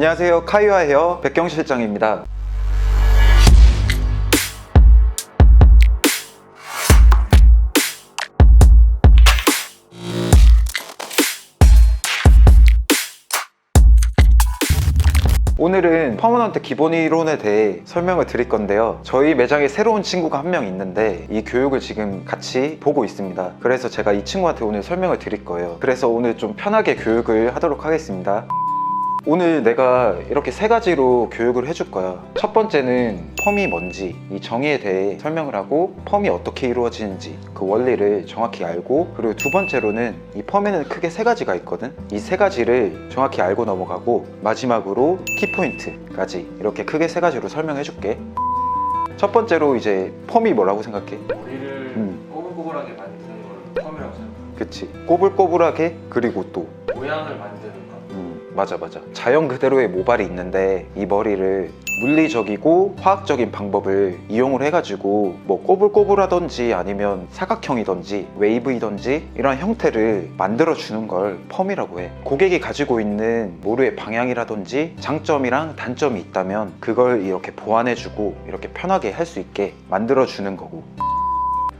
안녕하세요. 카이와 헤어 백경 실장입니다. 오늘은 퍼머넌트 기본 이론에 대해 설명을 드릴 건데요. 저희 매장에 새로운 친구가 한 명 있는데 이 교육을 지금 같이 보고 있습니다. 그래서 제가 이 친구한테 오늘 설명을 드릴 거예요. 그래서 오늘 좀 편하게 교육을 하도록 하겠습니다. 오늘 내가 이렇게 세 가지로 교육을 해줄 거야. 첫 번째는 펌이 뭔지, 이 정의에 대해 설명을 하고 펌이 어떻게 이루어지는지 그 원리를 정확히 알고 그리고 두 번째로는 이 펌에는 크게 세 가지가 있거든. 이 세 가지를 정확히 알고 넘어가고 마지막으로 키포인트까지 이렇게 크게 세 가지로 설명해 줄게. 첫 번째로 이제 펌이 뭐라고 생각해? 머리를 음. 꼬불꼬불하게 만드는 걸 펌이라고 생각해요. 그치. 꼬불꼬불하게 그리고 또 모양을 만드는 맞아 맞아. 자연 그대로의 모발이 있는데 이 머리를 물리적이고 화학적인 방법을 이용을 해가지고 뭐 꼬불꼬불하던지 아니면 사각형이던지 웨이브이던지 이런 형태를 만들어 주는 걸 펌이라고 해. 고객이 가지고 있는 모루의 방향이라든지 장점이랑 단점이 있다면 그걸 이렇게 보완해주고 이렇게 편하게 할 수 있게 만들어 주는 거고.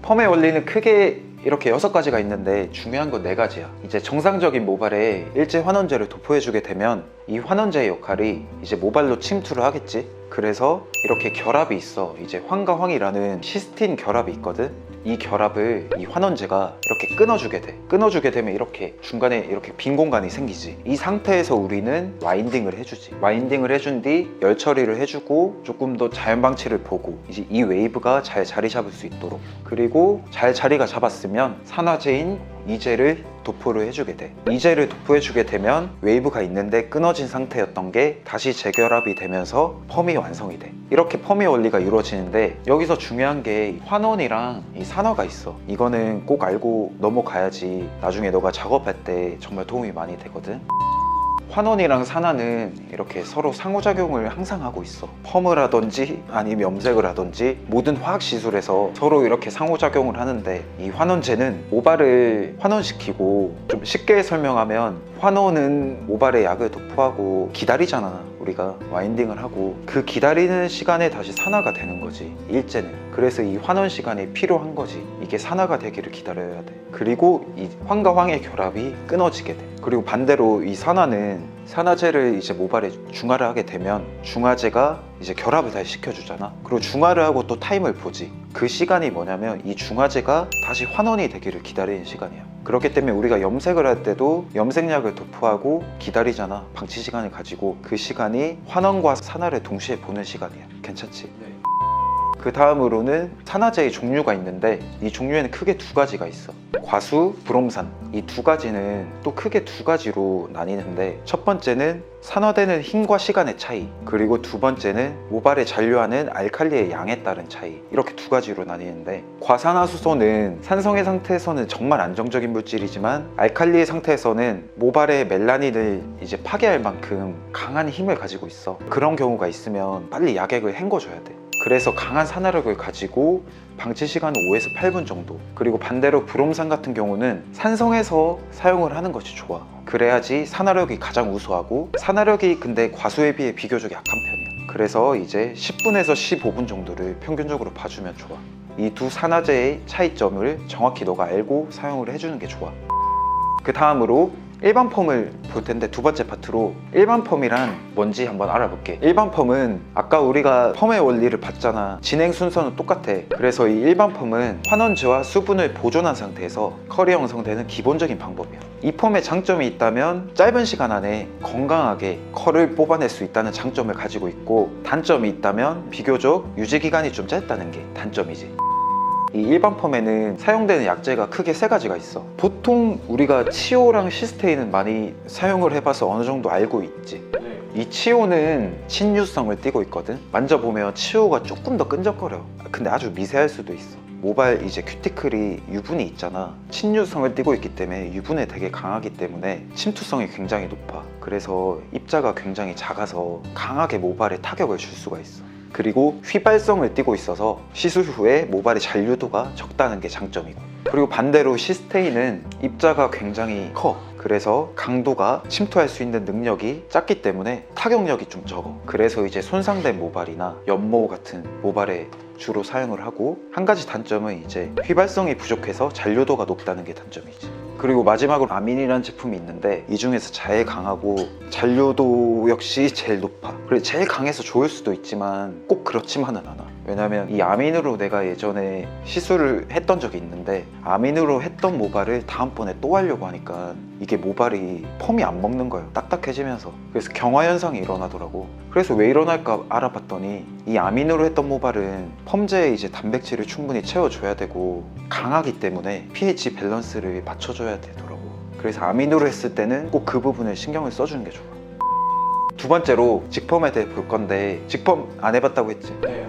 펌의 원리는 크게 이렇게 여섯 가지가 있는데 중요한 건네 가지야. 이제 정상적인 모발에 일제 환원제를 도포해주게 되면 이 환원제의 역할이 이제 모발로 침투를 하겠지. 그래서 이렇게 결합이 있어. 이제 황과 황이라는 시스틴 결합이 있거든. 이 결합을 이 환원제가 이렇게 끊어주게 돼. 끊어주게 되면 이렇게 중간에 이렇게 빈 공간이 생기지. 이 상태에서 우리는 와인딩을 해주지. 와인딩을 해준 뒤 열 처리를 해주고 조금 더 자연 방치를 보고 이제 이 웨이브가 잘 자리 잡을 수 있도록 그리고 잘 자리가 잡았으면 산화제인 이젤을 도포를 해주게 돼. 이젤을 도포해주게 되면 웨이브가 있는데 끊어진 상태였던 게 다시 재결합이 되면서 펌이 완성이 돼. 이렇게 펌의 원리가 이루어지는데 여기서 중요한 게 환원이랑 이 산화가 있어. 이거는 꼭 알고 넘어가야지 나중에 너가 작업할 때 정말 도움이 많이 되거든. 환원이랑 산화는 이렇게 서로 상호작용을 항상 하고 있어. 펌을 하든지 아니면 염색을 하든지 모든 화학 시술에서 서로 이렇게 상호작용을 하는데 이 환원제는 모발을 환원시키고 좀 쉽게 설명하면 환원은 모발에 약을 도포하고 기다리잖아. 우리가 와인딩을 하고. 그 기다리는 시간에 다시 산화가 되는 거지 일제는. 그래서 이 환원 시간이 필요한 거지. 이게 산화가 되기를 기다려야 돼. 그리고 이 황과 황의 결합이 끊어지게 돼. 그리고 반대로 이 산화는 산화제를 이제 모발에 중화를 하게 되면 중화제가 이제 결합을 다시 시켜주잖아. 그리고 중화를 하고 또 타임을 보지. 그 시간이 뭐냐면 이 중화제가 다시 환원이 되기를 기다리는 시간이야 그렇기 때문에 우리가 염색을 할 때도 염색약을 도포하고 기다리잖아 방치 시간을 가지고 그 시간이 환원과 산화를 동시에 보는 시간이야 괜찮지? 네. 그 다음으로는 산화제의 종류가 있는데 이 종류에는 크게 두 가지가 있어. 과수, 브롬산. 이 두 가지는 또 크게 두 가지로 나뉘는데 첫 번째는 산화되는 힘과 시간의 차이 그리고 두 번째는 모발에 잔류하는 알칼리의 양에 따른 차이. 이렇게 두 가지로 나뉘는데 과산화수소는 산성의 상태에서는 정말 안정적인 물질이지만 알칼리의 상태에서는 모발의 멜라닌을 이제 파괴할 만큼 강한 힘을 가지고 있어. 그런 경우가 있으면 빨리 약액을 헹궈줘야 돼 그래서 강한 산화력을 가지고 방치 시간은 5에서 8분 정도 그리고 반대로 브롬산 같은 경우는 산성에서 사용을 하는 것이 좋아. 그래야지 산화력이 가장 우수하고 산화력이 근데 과수에 비해 비교적 약한 편이야. 그래서 이제 10분에서 15분 정도를 평균적으로 봐주면 좋아. 이 두 산화제의 차이점을 정확히 너가 알고 사용을 해주는 게 좋아. 그 다음으로 일반 펌을 볼 텐데 두 번째 파트로. 일반 펌이란 뭔지 한번 알아볼게. 일반 펌은 아까 우리가 펌의 원리를 봤잖아. 진행 순서는 똑같아. 그래서 이 일반 펌은 환원제와 수분을 보존한 상태에서 컬이 형성되는 기본적인 방법이야. 이 펌의 장점이 있다면 짧은 시간 안에 건강하게 컬을 뽑아낼 수 있다는 장점을 가지고 있고 단점이 있다면 비교적 유지 기간이 좀 짧다는 게 단점이지 이 일반 펌에는 사용되는 약재가 크게 세 가지가 있어. 보통 우리가 치오랑 시스테인은 많이 사용을 해봐서 어느 정도 알고 있지. 네. 이 치오는 친유성을 띠고 있거든. 만져보면 치오가 조금 더 끈적거려. 근데 아주 미세할 수도 있어. 모발 이제 큐티클이 유분이 있잖아. 친유성을 띠고 있기 때문에 유분에 되게 강하기 때문에 침투성이 굉장히 높아. 그래서 입자가 굉장히 작아서 강하게 모발에 타격을 줄 수가 있어. 그리고 휘발성을 띠고 있어서 시술 후에 모발의 잔류도가 적다는 게 장점이고 그리고 반대로 시스테인은 입자가 굉장히 커 그래서 강도가 침투할 수 있는 능력이 작기 때문에 타격력이 좀 적어. 그래서 이제 손상된 모발이나 연모 같은 모발에 주로 사용을 하고 한 가지 단점은 이제 휘발성이 부족해서 잔류도가 높다는 게 단점이지. 그리고 마지막으로 아민이라는 제품이 있는데 이 중에서 제일 강하고 잔류도 역시 제일 높아. 그래 제일 강해서 좋을 수도 있지만 꼭 그렇지만은 않아. 왜냐면 이 아민으로 내가 예전에 시술을 했던 적이 있는데 아민으로 했던 모발을 다음번에 또 하려고 하니까 이게 모발이 펌이 안 먹는 거예요. 딱딱해지면서. 그래서 경화 현상이 일어나더라고. 그래서 왜 일어날까 알아봤더니 이 아민으로 했던 모발은 펌제에 이제 단백질을 충분히 채워줘야 되고 강하기 때문에 pH 밸런스를 맞춰줘야 되더라고. 그래서 아민으로 했을 때는 꼭 그 부분을 신경을 써주는 게 좋아. 두 번째로 직펌에 대해 볼 건데 직펌 안 해봤다고 했지? 네,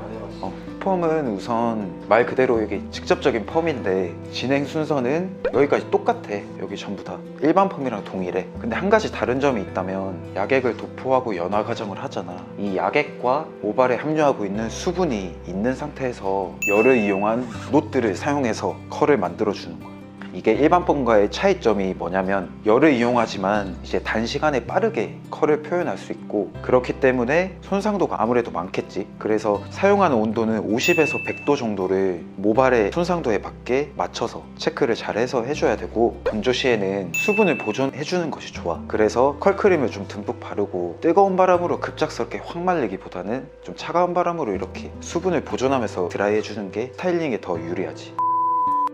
펌은 우선 말 그대로 이게 직접적인 펌인데 진행 순서는 여기까지 똑같아 여기 전부 다. 일반 펌이랑 동일해. 근데 한 가지 다른 점이 있다면 약액을 도포하고 연화 과정을 하잖아. 이 약액과 모발에 함유하고 있는 수분이 있는 상태에서 열을 이용한 노트를 사용해서 컬을 만들어 주는 거야 이게 일반 펌과의 차이점이 뭐냐면 열을 이용하지만 이제 단시간에 빠르게 컬을 표현할 수 있고 그렇기 때문에 손상도가 아무래도 많겠지. 그래서 사용하는 온도는 50에서 100도 정도를 모발의 손상도에 맞게 맞춰서 체크를 잘 해서 해줘야 되고 건조 시에는 수분을 보존해주는 것이 좋아. 그래서 컬크림을 좀 듬뿍 바르고 뜨거운 바람으로 급작스럽게 확 말리기보다는 좀 차가운 바람으로 이렇게 수분을 보존하면서 드라이 해주는 게 스타일링에 더 유리하지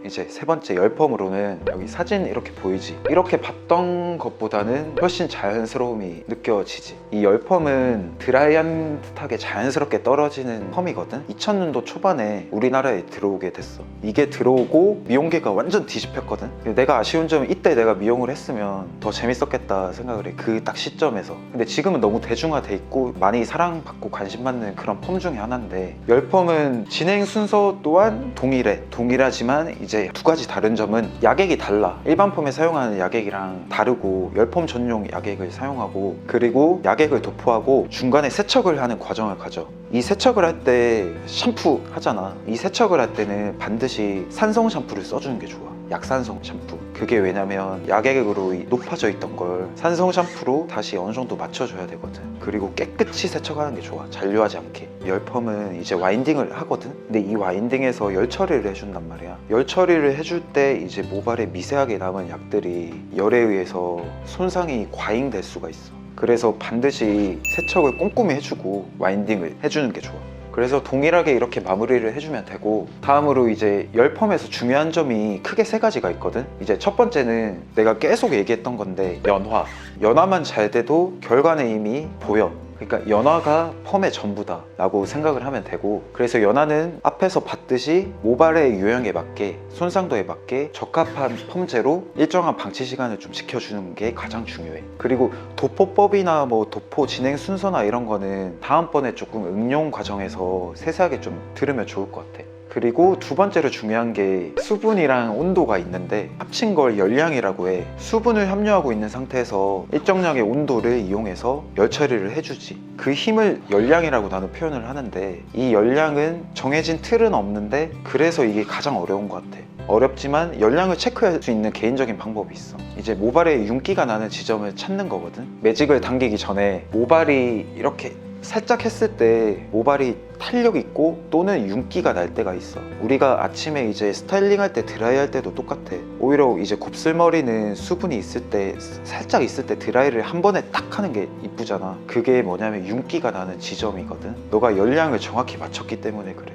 이제 세 번째 열펌으로는 여기 사진 이렇게 보이지? 이렇게 봤던 것보다는 훨씬 자연스러움이 느껴지지. 이 열펌은 드라이한 듯하게 자연스럽게 떨어지는 펌이거든? 2000년도 초반에 우리나라에 들어오게 됐어. 이게 들어오고 미용계가 완전 뒤집혔거든? 내가 아쉬운 점은 이때 내가 미용을 했으면 더 재밌었겠다 생각을 해 그 딱 시점에서. 근데 지금은 너무 대중화돼 있고 많이 사랑받고 관심받는 그런 펌 중에 하나인데 열펌은 진행 순서 또한 동일해. 동일하지만 이제 두 가지 다른 점은 약액이 달라. 일반 펌에 사용하는 약액이랑 다르고 열펌 전용 약액을 사용하고 그리고 약액을 도포하고 중간에 세척을 하는 과정을 가져 이 세척을 할 때 샴푸 하잖아. 이 세척을 할 때는 반드시 산성 샴푸를 써주는 게 좋아. 약산성 샴푸. 그게 왜냐면 약액으로 이 높아져 있던 걸 산성 샴푸로 다시 어느 정도 맞춰줘야 되거든. 그리고 깨끗이 세척하는 게 좋아. 잔류하지 않게. 열펌은 이제 와인딩을 하거든. 근데 이 와인딩에서 열 처리를 해준단 말이야. 열 처리를 해줄 때 이제 모발에 미세하게 남은 약들이 열에 의해서 손상이 과잉될 수가 있어 그래서 반드시 세척을 꼼꼼히 해주고 와인딩을 해주는 게 좋아. 그래서 동일하게 이렇게 마무리를 해주면 되고 다음으로 이제 열펌에서 중요한 점이 크게 세 가지가 있거든. 이제 첫 번째는 내가 계속 얘기했던 건데 연화. 연화만 잘 돼도 결과는 이미 보여 그러니까 연화가 펌의 전부다 라고 생각을 하면 되고 그래서 연화는 앞에서 봤듯이 모발의 유형에 맞게 손상도에 맞게 적합한 펌제로 일정한 방치 시간을 좀 지켜주는 게 가장 중요해. 그리고 도포법이나 뭐 도포 진행 순서나 이런 거는 다음번에 조금 응용 과정에서 세세하게 좀 들으면 좋을 것 같아 그리고 두 번째로 중요한 게 수분이랑 온도가 있는데 합친 걸 열량이라고 해. 수분을 함유하고 있는 상태에서 일정량의 온도를 이용해서 열 처리를 해주지. 그 힘을 열량이라고 나는 표현을 하는데 이 열량은 정해진 틀은 없는데 그래서 이게 가장 어려운 것 같아. 어렵지만 열량을 체크할 수 있는 개인적인 방법이 있어. 이제 모발에 윤기가 나는 지점을 찾는 거거든. 매직을 당기기 전에 모발이 이렇게 살짝 했을 때 모발이 탄력 있고 또는 윤기가 날 때가 있어. 우리가 아침에 이제 스타일링 할 때 드라이 할 때도 똑같아. 오히려 이제 곱슬머리는 수분이 있을 때 살짝 있을 때 드라이를 한 번에 딱 하는 게 이쁘잖아. 그게 뭐냐면 윤기가 나는 지점이거든. 너가 열량을 정확히 맞췄기 때문에 그래.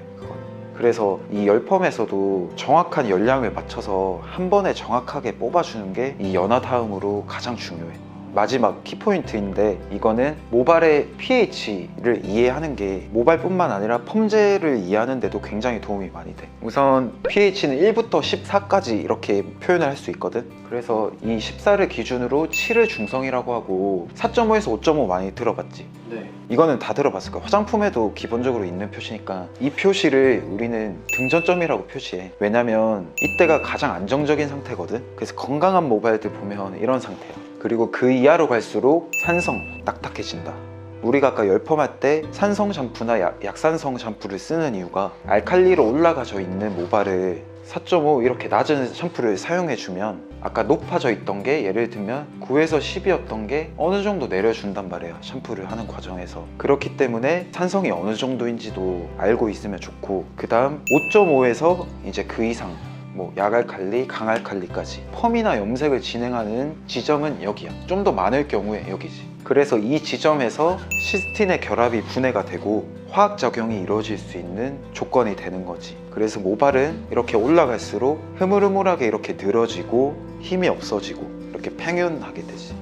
그래서 이 열펌에서도 정확한 열량을 맞춰서 한 번에 정확하게 뽑아주는 게 이 연화 다음으로 가장 중요해 마지막 키포인트인데 이거는 모발의 pH를 이해하는 게 모발뿐만 아니라 펌제를 이해하는 데도 굉장히 도움이 많이 돼 우선 pH는 1부터 14까지 이렇게 표현을 할 수 있거든 그래서 이 14를 기준으로 7을 중성이라고 하고 4.5에서 5.5 많이 들어봤지 네. 이거는 다 들어봤을 거야. 화장품에도 기본적으로 있는 표시니까 이 표시를 우리는 등전점이라고 표시해. 왜냐면 이때가 가장 안정적인 상태거든. 그래서 건강한 모발들 보면 이런 상태야. 그리고 그 이하로 갈수록 산성 딱딱해진다. 우리가 아까 열펌할 때 산성 샴푸나 약, 약산성 샴푸를 쓰는 이유가 알칼리로 올라가져 있는 모발을 4.5 이렇게 낮은 샴푸를 사용해주면 아까 높아져 있던 게 예를 들면 9에서 10이었던 게 어느 정도 내려준단 말이에요 샴푸를 하는 과정에서 그렇기 때문에 산성이 어느 정도인지도 알고 있으면 좋고 그 다음 5.5에서 이제 그 이상 뭐 약알칼리, 강알칼리까지 펌이나 염색을 진행하는 지점은 여기야. 좀 더 많을 경우에 여기지. 그래서 이 지점에서 시스틴의 결합이 분해가 되고 화학 작용이 이루어질 수 있는 조건이 되는 거지. 그래서 모발은 이렇게 올라갈수록 흐물흐물하게 이렇게 늘어지고 힘이 없어지고 이렇게 팽윤하게 되지.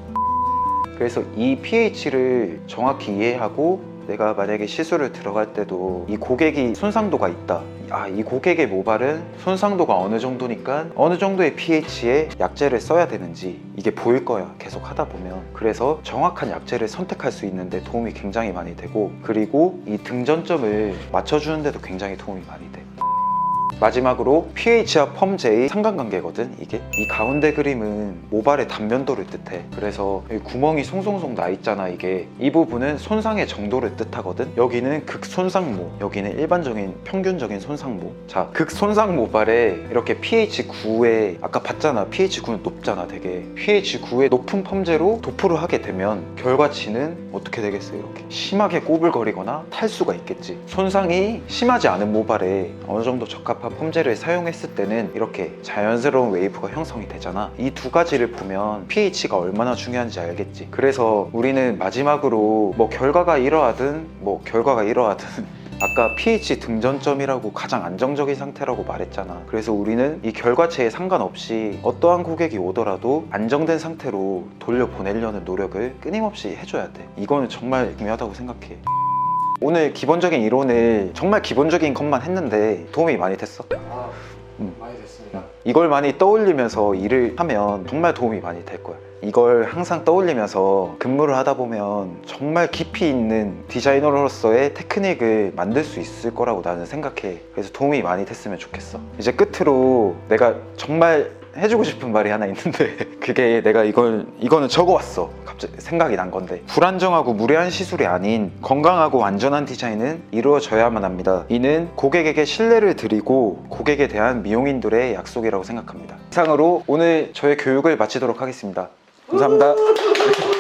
그래서 이 pH를 정확히 이해하고 내가 만약에 시술을 들어갈 때도 이 고객이 손상도가 있다. 아, 이 고객의 모발은 손상도가 어느 정도니까 어느 정도의 pH에 약제를 써야 되는지 이게 보일 거야. 계속 하다 보면. 그래서 정확한 약제를 선택할 수 있는데 도움이 굉장히 많이 되고 그리고 이 등전점을 맞춰주는데도 굉장히 도움이 많이 돼. 마지막으로 pH와 펌제의 상관관계거든 이게. 이 가운데 그림은 모발의 단면도를 뜻해. 그래서 이 구멍이 송송송 나 있잖아 이게. 이 부분은 손상의 정도를 뜻하거든. 여기는 극손상모 여기는 일반적인 평균적인 손상모. 자 극손상 모발에 이렇게 pH 9에 아까 봤잖아 pH 9는 높잖아 되게. pH 9에 높은 펌제로 도포를 하게 되면 결과치는 어떻게 되겠어요 이렇게? 심하게 꼬불거리거나 탈수가 있겠지. 손상이 심하지 않은 모발에 어느 정도 적합한 펌제를 사용했을 때는 이렇게 자연스러운 웨이브가 형성이 되잖아 이 두 가지를 보면 pH가 얼마나 중요한지 알겠지 그래서 우리는 마지막으로 뭐 결과가 이러하든 뭐 결과가 이러하든 아까 pH 등전점이라고 가장 안정적인 상태라고 말했잖아. 그래서 우리는 이 결과체에 상관없이 어떠한 고객이 오더라도 안정된 상태로 돌려보내려는 노력을 끊임없이 해줘야 돼. 이거는 정말 중요하다고 생각해. 오늘 기본적인 이론을 정말 기본적인 것만 했는데 도움이 많이 됐어. 아 음. 많이 됐습니다. 이걸 많이 떠올리면서 일을 하면 정말 도움이 많이 될 거야. 이걸 항상 떠올리면서 근무를 하다 보면 정말 깊이 있는 디자이너로서의 테크닉을 만들 수 있을 거라고 나는 생각해. 그래서 도움이 많이 됐으면 좋겠어. 이제 끝으로 내가 정말 해주고 싶은 말이 하나 있는데 그게 내가 이걸 이거는 적어왔어. 갑자기 생각이 난 건데 불안정하고 무례한 시술이 아닌 건강하고 안전한 디자인은 이루어져야만 합니다. 이는 고객에게 신뢰를 드리고 고객에 대한 미용인들의 약속이라고 생각합니다. 이상으로 오늘 저의 교육을 마치도록 하겠습니다. 감사합니다.